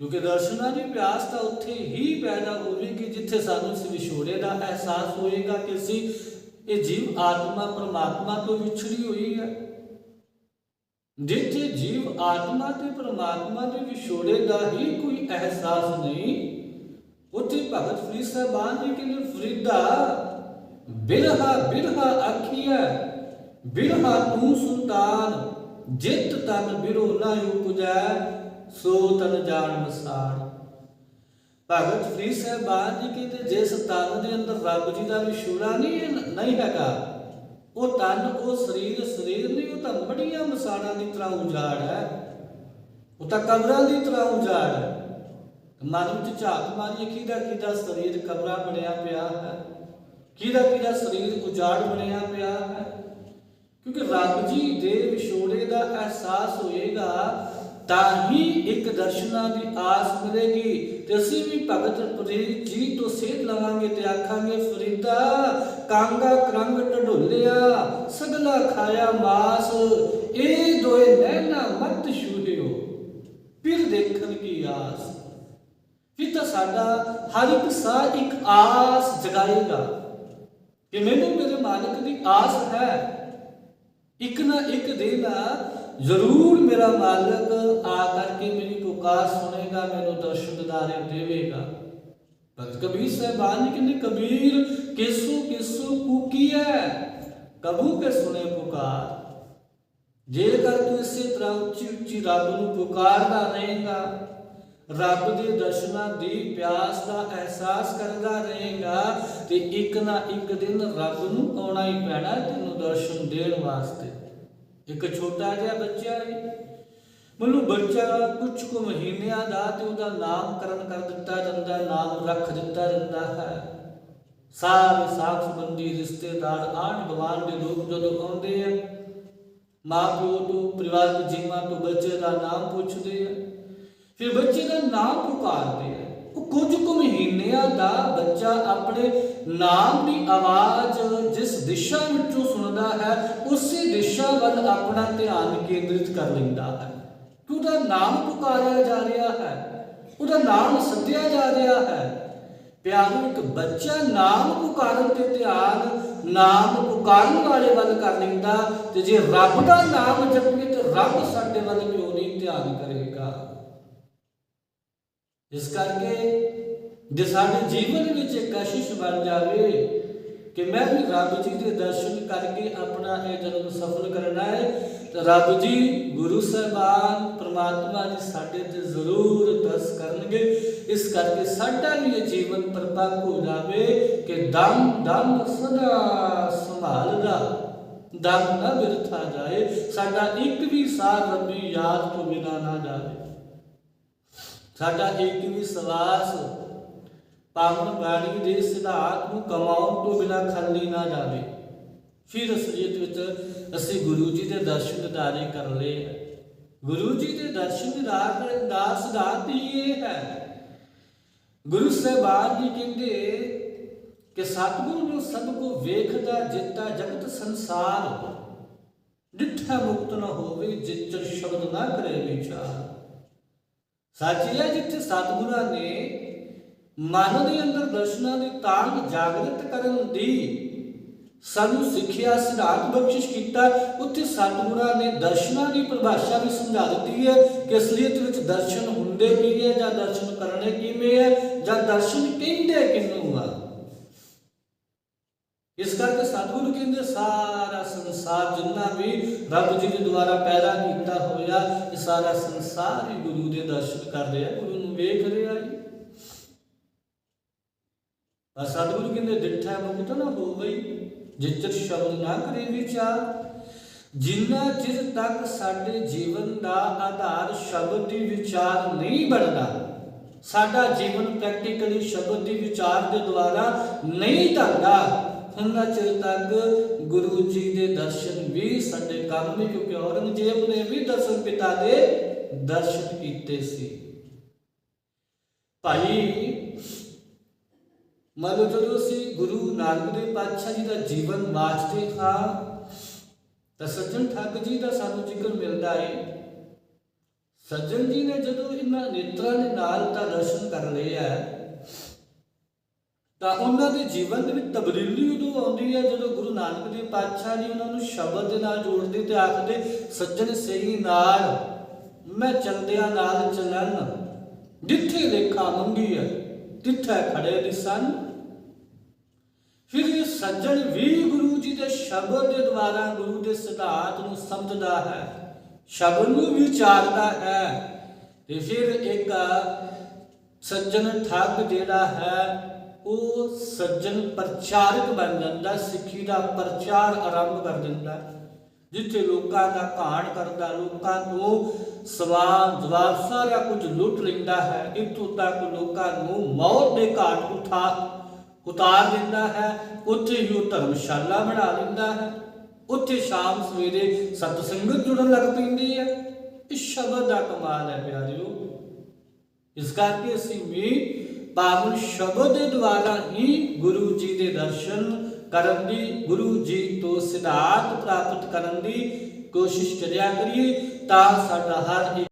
ਕਿਉਂਕਿ ਦਰਸ਼ਨਾਂ ਦੀ ਪਿਆਸ ਤਾਂ ਉੱਥੇ ਹੀ ਪੈਦਾ ਹੋਵੇਗੀ, ਜਿੱਥੇ ਸਾਨੂੰ ਇਸ ਵਿਛੋੜੇ ਦਾ ਅਹਿਸਾਸ ਹੋਏਗਾ ਕਿ ਅਸੀਂ ਇਹ ਜੀਵ ਆਤਮਾ ਪਰਮਾਤਮਾ ਤੋਂ ਵਿਛੜੀ ਹੋਈ ਹੈ। ਜਿੱਥੇ ਜੀਵ ਆਤਮਾ ਤੇ ਪਰਮਾਤਮਾ ਦੇ ਵਿਛੋੜੇ ਦਾ ਹੀ ਕੋਈ ਅਹਿਸਾਸ ਨਹੀਂ, ਉੱਥੇ ਭਗਤ ਫਰੀਦ ਸਾਹਿਬਾਨ ਜੀ ਕਹਿੰਦੇ ਫਰੀਦਾ, ਬਿਰਹਾ ਬਿਰਹਾ ਆਖੀਐ, ਬਿਰਹਾ ਤੂੰ ਸੁਲਤਾਨ, ਜਿਤ ਤਨ ਬਿਰੋ ਨਾ ਉਪਜੈ। ਸੋ ਤਨ ਜਾਣ ਮਸਾੜ ਭਗਤ ਫਰੀਦ ਸਾਹਿਬਾਨ ਜੀ ਕਹਿੰਦੇ ਜਿਸ ਤਨ ਦੇ ਅੰਦਰ ਰੱਬ ਜੀ ਦਾ ਵਿਛੋੜਾ ਨਹੀਂ ਨਹੀਂ ਹੈਗਾ, ਉਹ ਤਨ, ਉਹ ਸਰੀਰ ਸਰੀਰ ਨਹੀਂ, ਉਹ ਤਾਂ ਬੜੀਆਂ ਮਸਾੜਾਂ ਦੀ ਤਰ੍ਹਾਂ ਉਜਾੜ ਹੈ। ਉਹ ਤਾਂ ਕਬਰਾਂ ਦੀ ਤਰ੍ਹਾਂ ਉਜਾੜ ਹੈ। ਮਨ ਵਿੱਚ ਝਾਕ ਮਾਰੀਏ, ਕਿਹਦਾ ਕਿਹਦਾ ਸਰੀਰ ਕਬਰਾਂ ਬਣਿਆ ਪਿਆ ਹੈ? ਕਿਹਦਾ ਕਿਹਦਾ ਸਰੀਰ ਉਜਾੜ ਬਣਿਆ ਪਿਆ ਹੈ? ਕਿਉਂਕਿ ਰੱਬ ਜੀ ਦੇ ਵਿਛੋੜੇ ਦਾ ਅਹਿਸਾਸ ਹੋਏਗਾ ਤਾਂ ਹੀ ਇੱਕ ਦਰਸ਼ਨਾਂ ਦੀ ਆਸ ਮਿਲੇਗੀ ਤੇ ਅਸੀਂ ਵੀ ਭਗਤ ਫਰੀਦ ਜੀ ਤੋਂ ਸੇਧ ਲਵਾਂਗੇ ਤੇ ਆਖਾਂਗੇ, ਫਰੀਦਾ, ਕਾਂਗਾ ਕਰੰਗ ਢਢੋਲਿਆ, ਸਗਲਾ ਖਾਇਆ ਮਾਸ, ਇਹ ਦੋਏ ਨੈਣਾ ਮਤ ਛੂਹਿਓ, ਫਿਰ ਦੇਖਣ ਕੀ ਆਸ? ਫਿਰ ਤਾਂ ਸਾਡਾ ਹਰ ਇੱਕ ਸਾਹ ਇੱਕ ਆਸ ਜਗਾਏਗਾ ਕਿ ਮੈਨੂੰ ਮੇਰੇ ਮਾਲਕ ਦੀ ਆਸ ਹੈ। ਇੱਕ ਨਾ ਇੱਕ ਦਿਨ ਜ਼ਰੂਰ ਮੇਰਾ ਮਾਲਕ ਆ ਕਰਕੇ ਮੇਰੀ ਪੁਕਾਰ ਸੁਣੇਗਾ, ਮੈਨੂੰ ਦਰਸ਼ਨ ਦਿਦਾਰੇ ਦੇਵੇਗਾ। ਭਗਤ ਕਬੀਰ ਸਾਹਿਬਾਨ ਕਹਿੰਦੇ, ਕਬੀਰ, ਕਿਸੂ ਕਿਸੂ ਕੂਕੀਐ ਕਬੂ ਕੇ ਸੁਨੇ ਪੁਕਾਰ। ਜੇਕਰ ਤੂੰ ਇਸੇ ਤਰ੍ਹਾਂ ਉੱਚੀ ਉੱਚੀ ਰੱਬ ਨੂੰ ਪੁਕਾਰਦਾ ਰਹੇਗਾ, ਰੱਬ ਦੇ ਦਰਸ਼ਨਾਂ ਦੀ ਪਿਆਸ ਦਾ ਅਹਿਸਾਸ ਕਰਦਾ ਰਹੇਗਾ, ਤੇ ਇੱਕ ਨਾ ਇੱਕ ਦਿਨ ਰੱਬ ਨੂੰ ਆਉਣਾ ਹੀ ਪੈਣਾ ਤੈਨੂੰ ਦਰਸ਼ਨ ਦੇਣ ਵਾਸਤੇ। ਇੱਕ ਛੋਟਾ ਜਿਹਾ ਬੱਚਾ ਹੈ ਮੈਨੂੰ ਬੱਚਾ ਕੁਝ ਕੁ ਮਹੀਨਿਆਂ ਦਾ ਤੇ ਉਹਦਾ ਨਾਮਕਰਨ ਕਰ ਦਿੱਤਾ ਜਾਂਦਾ, ਨਾਮ ਰੱਖ ਦਿੱਤਾ ਜਾਂਦਾ ਹੈ। ਸਾਰੇ ਸਾਖ ਸੰਬੰਧੀ ਰਿਸ਼ਤੇਦਾਰ ਆਂਢ ਗੁਆਂਢ ਦੇ ਲੋਕ ਜਦੋਂ ਆਉਂਦੇ ਆ ਮਾਂ ਪਿਓ ਤੋਂ, ਪਰਿਵਾਰਕ ਜੀਵਾਂ ਤੋਂ ਬੱਚੇ ਦਾ ਨਾਮ ਪੁੱਛਦੇ ਆ, ਫਿਰ ਬੱਚੇ ਦਾ ਨਾਮ ਪੁਕਾਰਦੇ ਆ। ਕੁਝ ਕੁ ਮਹੀਨਿਆਂ ਦਾ ਬੱਚਾ ਆਪਣੇ ਨਾਮ ਦੀ ਆਵਾਜ਼ ਜਿਸ ਦਿਸ਼ਾ ਵਿੱਚੋਂ ਸੁਣਦਾ ਹੈ, ਉਸੇ ਦਿਸ਼ਾ ਵੱਲ ਆਪਣਾ ਧਿਆਨ ਕੇਂਦਰਿਤ ਕਰ ਲੈਂਦਾ ਹੈ। ਕਿ ਉਹਦਾ ਨਾਮ ਪੁਕਾਰਿਆ ਜਾ ਰਿਹਾ ਹੈ, ਉਹਦਾ ਨਾਮ ਸੱਦਿਆ ਜਾ ਰਿਹਾ ਹੈ। ਪਿਆਰੋ, ਇੱਕ ਬੱਚਾ ਨਾਮ ਪੁਕਾਰਨ ਤੇ ਧਿਆਨ, ਨਾਮ ਪੁਕਾਰਨ ਵਾਲੇ ਵੱਲ ਕਰ ਲੈਂਦਾ ਤੇ ਜੇ ਰੱਬ ਦਾ ਨਾਮ ਜਪੀਏ ਤੇ ਰੱਬ ਸਾਡੇ ਵੱਲ ਕਿਉਂ ਨਹੀਂ ਧਿਆਨ ਕਰੇਗਾ? ਇਸ ਕਰਕੇ ਜੇ ਸਾਡੇ ਜੀਵਨ ਵਿੱਚ ਇੱਕ ਕਸ਼ਿਸ਼ ਬਣ ਜਾਵੇ ਕਿ ਮੈਂ ਵੀ ਰੱਬ ਜੀ ਦੇ ਦਰਸ਼ਨ ਕਰਕੇ ਆਪਣਾ ਇਹ ਜਨਮ ਸਫਲ ਕਰਨਾ ਹੈ ਤਾਂ ਰੱਬ ਜੀ ਗੁਰੂ ਸਾਹਿਬਾਨ ਪ੍ਰਮਾਤਮਾ ਜੀ ਸਾਡੇ ਤੇ ਜ਼ਰੂਰ ਦਸ ਕਰਨਗੇ ਇਸ ਕਰਕੇ ਸਾਡਾ ਵੀ ਇਹ ਜੀਵਨ ਪਰਪੱਕ ਹੋ ਜਾਵੇ ਕਿ ਦਮ ਦਮ ਸਦਾ ਸੰਭਾਲਦਾ ਦਮ ਨਾ ਬਿਰਥਾ ਜਾਏ ਸਾਡਾ ਇੱਕ ਵੀ ਸਾਹ ਰੱਬੀ ਯਾਦ ਤੋਂ ਬਿਨਾ ਨਾ ਜਾਵੇ ਸਾਡਾ ਇੱਕ ਵੀ ਸਵਾਸ ਪਾਵਨ ਬਾਣੀ ਦੇ ਸਿਧਾਂਤ ਨੂੰ ਕਮਾਉਣ ਤੋਂ ਬਿਨਾ ਖਾਲੀ ਨਾ ਜਾਵੇ। ਫਿਰ ਅਸਲੀਅਤ ਵਿੱਚ ਅਸੀਂ ਗੁਰੂ ਜੀ ਦੇ ਦਰਸ਼ਨ ਦਿਦਾਰੇ ਕਰ ਲਏ ਗੁਰੂ ਜੀ ਦੇ ਦਰਸ਼ਨ ਦਿਦਾਰ ਦਾ ਸਿਧਾਂਤ ਹੀ ਇਹ ਹੈ। ਗੁਰੂ ਸਾਹਿਬਾਨ ਜੀ ਕਹਿੰਦੇ ਕਿ ਸਤਿਗੁਰੂ ਨੂੰ ਸਭ ਕੋ ਵੇਖਦਾ, ਜਿੱਤਾ ਜਗਤ ਸੰਸਾਰ। ਡਿੱਠਾ ਮੁਕਤ ਨਾ ਹੋਵੇ ਜਿੱਚਰ ਸ਼ਬਦ ਨਾ ਕਰੇ ਵਿਚਾਰ। ਸੱਚ ਹੈ ਜਿੱਥੇ ਸਤਿਗੁਰਾਂ ਨੇ ਮਨ ਦੇ ਅੰਦਰ ਦਰਸ਼ਨਾਂ ਦੀ ਤਾਂਗ ਜਾਗਰਤ ਕਰਨ ਦੀ ਸਾਨੂੰ ਸਿੱਖਿਆ, ਸਿਧਾਂਤ ਬਖਸ਼ਿਸ਼ ਕੀਤਾ, ਉੱਥੇ ਸਤਿਗੁਰਾਂ ਨੇ ਦਰਸ਼ਨਾਂ ਦੀ ਪਰਿਭਾਸ਼ਾ ਵੀ ਸਮਝਾ ਦਿੱਤੀ ਹੈ ਕਿ ਅਸਲੀਅਤ ਵਿੱਚ ਦਰਸ਼ਨ ਹੁੰਦੇ ਕੀ ਹੈ ਜਾਂ ਦਰਸ਼ਨ ਕਰਨੇ ਕਿਵੇਂ ਹੈ ਜਾਂ ਦਰਸ਼ਨ ਕਹਿੰਦੇ ਕਿਹਨੂੰ ਆ। ਇਸ ਕਰਕੇ ਸਤਿਗੁਰੂ ਕਹਿੰਦੇ, ਸਾਰਾ ਸੰਸਾਰ ਜਿੰਨਾ ਵੀ ਰੱਬ ਜੀ ਦੇ ਦੁਆਰਾ ਪੈਦਾ ਕੀਤਾ ਹੋਇਆ, ਇਹ ਸਾਰਾ ਸੰਸਾਰ ਹੀ ਗੁਰੂ ਦੇ ਦਰਸ਼ਨ ਕਰ ਰਿਹਾ, ਗੁਰੂ ਨੂੰ ਵੇਖ ਰਿਹਾ ਹੈ ਪਰ ਸਤਿਗੁਰੂ ਕਹਿੰਦੇ ਡਿੱਠਾ ਮੁਕਤ ਨਾ ਹੋਵੇ ਜਿੱਚਰ ਸ਼ਬਦ ਨਾ ਕਰੇ ਵਿਚਾਰ। ਜਿੰਨਾ ਚਿਰ ਤੱਕ ਸਾਡੇ ਜੀਵਨ ਦਾ ਆਧਾਰ ਸ਼ਬਦ ਦੀ ਵਿਚਾਰ ਨਹੀਂ ਬਣਦਾ, ਸਾਡਾ ਜੀਵਨ ਪ੍ਰੈਕਟੀਕਲੀ ਸ਼ਬਦ ਦੀ ਵਿਚਾਰ ਦੇ ਦੁਆਰਾ ਨਹੀਂ ਧਰਦਾ। ਉਹਨਾਂ ਚਿਰ ਤੱਕ ਗੁਰੂ ਜੀ ਦੇ ਦਰਸ਼ਨ ਵੀ ਸਾਡੇ ਕੰਮ ਨਹੀਂ ਕਿਉਂਕਿ ਔਰੰਗਜ਼ੇਬ ਨੇ ਵੀ ਦਰਸ਼ਨ ਪਿਤਾ ਦੇ ਦਰਸ਼ਨ ਕੀਤੇ ਸੀ। ਭਾਈ, ਮੰਨ ਜਦੋਂ ਅਸੀਂ ਗੁਰੂ ਨਾਨਕ ਦੇਵ ਪਾਤਸ਼ਾਹ ਜੀ ਦਾ ਜੀਵਨ ਵਾਚਦੇ ਹਾਂ, ਤਾਂ ਸੱਜਣ ਠੱਗ ਜੀ ਦਾ ਸਾਨੂੰ ਜ਼ਿਕਰ ਮਿਲਦਾ ਹੈ ਸੱਜਣ ਜੀ ਨੇ ਜਦੋਂ ਇਹਨਾਂ ਨੇਤਰਾਂ ਦੇ ਨਾਲ ਤਾਂ ਦਰਸ਼ਨ ਕਰ ਲਏ ਹੈ ਤਾਂ ਉਹਨਾਂ ਦੇ ਜੀਵਨ ਦੇ ਵਿੱਚ ਤਬਦੀਲੀ ਉਦੋਂ ਆਉਂਦੀ ਹੈ ਜਦੋਂ ਗੁਰੂ ਨਾਨਕ ਦੇਵ ਪਾਤਸ਼ਾਹ ਜੀ ਉਹਨਾਂ ਨੂੰ ਸ਼ਬਦ ਦੇ ਨਾਲ ਜੋੜਦੇ ਤੇ ਆਖਦੇ, ਸੱਜਣ ਸਹੀ ਨਾਲ, ਮੈਂ ਚਲਦਿਆਂ ਨਾਲ ਚੱਲਣ, ਜਿੱਥੇ ਲੇਖਾ ਮੰਗੀ ਹੈ, ਤਿੱਥੇ ਖੜੇ ਦਿਸਨ ਫਿਰ ਇਹ ਸੱਜਣ ਵੀ ਗੁਰੂ ਜੀ ਦੇ ਸ਼ਬਦ ਦੇ ਦੁਆਰਾ ਗੁਰੂ ਦੇ ਸਿਧਾਂਤ ਨੂੰ ਸਮਝਦਾ ਹੈ, ਸ਼ਬਦ ਨੂੰ ਵਿਚਾਰਦਾ ਹੈ, ਤੇ ਫਿਰ ਇੱਕ ਸੱਜਣ ਠੱਗ ਜਿਹੜਾ ਹੈ ਉਹ ਸੱਜਣ ਪ੍ਰਚਾਰਕ ਬਣ ਜਾਂਦਾ, ਸਿੱਖੀ ਦਾ ਪ੍ਰਚਾਰ ਆਰੰਭ ਕਰ ਦਿੰਦਾ, ਜਿੱਥੇ ਲੋਕਾਂ ਦਾ ਘਾਣ ਕਰਦਾ, ਲੋਕਾਂ ਨੂੰ ਸਵਾਲ ਜਵਾਬ ਸਾਰਾ ਕੁਝ ਲੁੱਟ ਲੈਂਦਾ ਹੈ, ਇੱਥੋਂ ਤੱਕ ਲੋਕਾਂ ਨੂੰ ਮੌਤ ਦੇ ਘਾਟ ਉਠਾ ਉਤਾਰ ਦਿੰਦਾ ਹੈ, ਉੱਥੇ ਹੀ ਉਹ ਧਰਮਸ਼ਾਲਾ ਬਣਾ ਲੈਂਦਾ ਹੈ, ਉੱਥੇ ਸ਼ਾਮ ਸਵੇਰੇ ਸਤ ਸੰਗਤ ਜੁੜਨ ਲੱਗ ਪੈਂਦੀ ਹੈ। ਇਹ ਸ਼ਬਦ ਦਾ ਕਮਾਲ ਹੈ ਪਿਆਰਿਓ, ਇਸ ਕਰਕੇ ਅਸੀਂ ਵੀ ਪਾਵਨ ਸ਼ਬਦ ਦੇ ਦੁਆਰਾ ਹੀ ਗੁਰੂ ਜੀ ਦੇ ਦਰਸ਼ਨ ਕਰਨ ਦੀ, ਗੁਰੂ ਜੀ ਤੋਂ ਸਿਧਾਂਤ ਪ੍ਰਾਪਤ ਕਰਨ ਦੀ ਕੋਸ਼ਿਸ਼ ਕਰਿਆ ਕਰੀਏ, ਤਾਂ ਸਾਡਾ ਹਰ ਇੱਕ